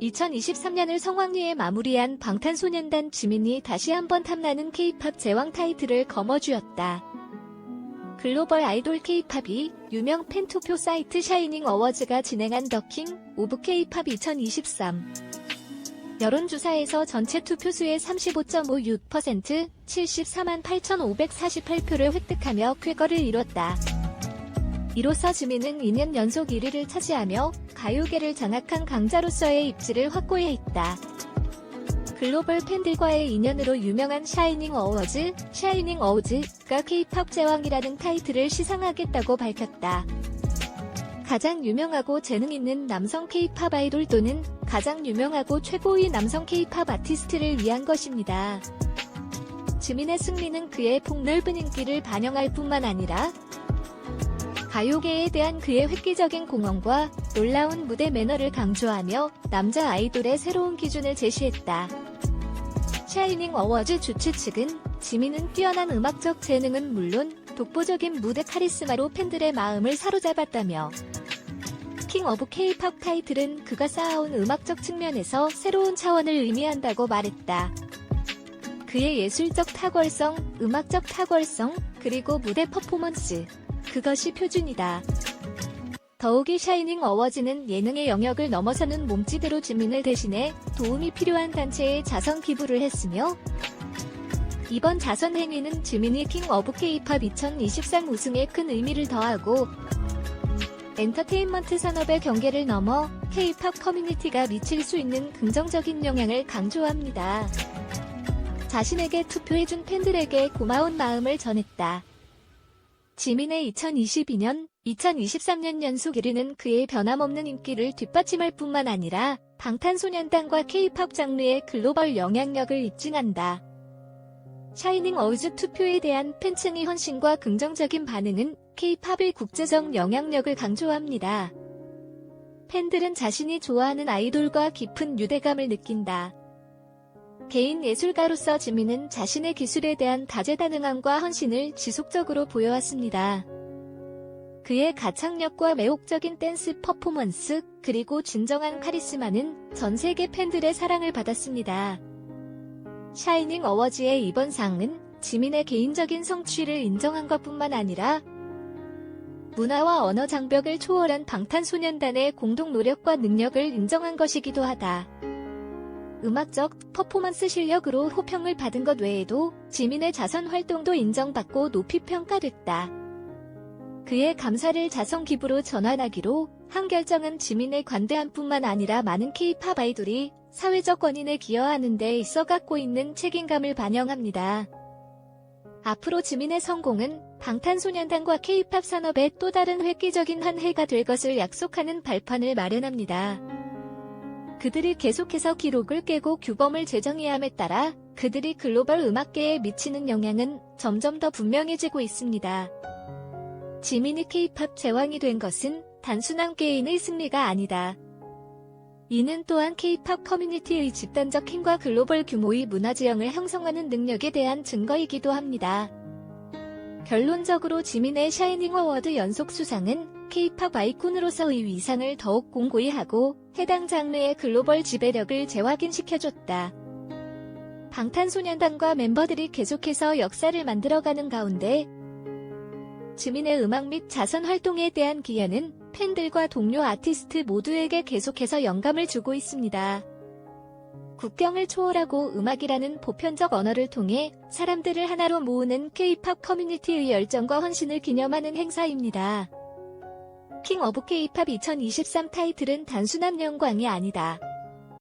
2023년을 성황리에 마무리한 방탄소년단 지민이 다시 한번 탐나는 K-팝 제왕 타이틀을 거머쥐었다. 글로벌 아이돌 K-팝이 유명 팬투표 사이트 샤이닝 어워즈가 진행한 더킹 오브 K-팝 2023 여론조사에서 전체 투표수의 35.56% 74만 8,548표를 획득하며 쾌거를 이뤘다. 이로써 지민은 2년 연속 1위를 차지하며 가요계를 장악한 강자로서의 입지를 확고히 했다. 글로벌 팬들과의 인연으로 유명한 샤이닝 어워즈, 샤이닝 어워즈가 K-팝 제왕이라는 타이틀을 시상하겠다고 밝혔다. 가장 유명하고 재능 있는 남성 K-팝 아이돌 또는 가장 유명하고 최고의 남성 K-팝 아티스트를 위한 것입니다. 지민의 승리는 그의 폭넓은 인기를 반영할 뿐만 아니라 가요계에 대한 그의 획기적인 공헌과 놀라운 무대 매너를 강조하며 남자 아이돌의 새로운 기준을 제시했다. 샤이닝 어워즈 주최 측은 지민은 뛰어난 음악적 재능은 물론 독보적인 무대 카리스마로 팬들의 마음을 사로잡았다며 킹 오브 K-팝 타이틀은 그가 쌓아온 음악적 측면에서 새로운 차원을 의미한다고 말했다. 그의 예술적 탁월성, 음악적 탁월성, 그리고 무대 퍼포먼스, 그것이 표준이다. 더욱이 샤이닝 어워즈는 예능의 영역을 넘어서는 몸짓으로 지민을 대신해 도움이 필요한 단체에 자선 기부를 했으며 이번 자선 행위는 지민이 킹 오브 K-팝 2023 우승에 큰 의미를 더하고 엔터테인먼트 산업의 경계를 넘어 K-팝 커뮤니티가 미칠 수 있는 긍정적인 영향을 강조합니다. 자신에게 투표해준 팬들에게 고마운 마음을 전했다. 지민의 2022년, 2023년 연속 1위는 그의 변함없는 인기를 뒷받침할 뿐만 아니라 방탄소년단과 K-팝 장르의 글로벌 영향력을 입증한다. 샤이닝 어우즈 투표에 대한 팬층의 헌신과 긍정적인 반응은 K-팝의 국제적 영향력을 강조합니다. 팬들은 자신이 좋아하는 아이돌과 깊은 유대감을 느낀다. 개인 예술가로서 지민은 자신의 기술에 대한 다재다능함과 헌신을 지속적으로 보여왔습니다. 그의 가창력과 매혹적인 댄스 퍼포먼스, 그리고 진정한 카리스마는 전 세계 팬들의 사랑을 받았습니다. 샤이닝 어워즈의 이번 상은 지민의 개인적인 성취를 인정한 것뿐만 아니라 문화와 언어 장벽을 초월한 방탄소년단의 공동 노력과 능력을 인정한 것이기도 하다. 음악적 퍼포먼스 실력으로 호평을 받은 것 외에도 지민의 자선 활동도 인정받고 높이 평가됐다. 그의 감사를 자선 기부로 전환하기로 한 결정은 지민의 관대함뿐만 아니라 많은 K-팝 아이돌이 사회적 권인에 기여하는 데 있어 갖고 있는 책임감을 반영합니다. 앞으로 지민의 성공은 방탄소년단과 K-팝 산업의 또 다른 획기적인 한 해가 될 것을 약속하는 발판을 마련합니다. 그들이 계속해서 기록을 깨고 규범을 제정해야 함에 따라 그들이 글로벌 음악계에 미치는 영향은 점점 더 분명해지고 있습니다. 지민이 K-팝 제왕이 된 것은 단순한 개인의 승리가 아니다. 이는 또한 K-팝 커뮤니티의 집단적 힘과 글로벌 규모의 문화 지형을 형성하는 능력에 대한 증거이기도 합니다. 결론적으로 지민의 샤이닝 어워드 연속 수상은 K-팝 아이콘으로서의 위상을 더욱 공고히 하고 해당 장르의 글로벌 지배력을 재확인시켜줬다. 방탄소년단과 멤버들이 계속해서 역사를 만들어가는 가운데 지민의 음악 및 자선 활동에 대한 기여는 팬들과 동료 아티스트 모두에게 계속해서 영감을 주고 있습니다. 국경을 초월하고 음악이라는 보편적 언어를 통해 사람들을 하나로 모으는 K-팝 커뮤니티의 열정과 헌신을 기념하는 행사입니다. 킹 오브 K-팝 2023 타이틀은 단순한 영광이 아니다.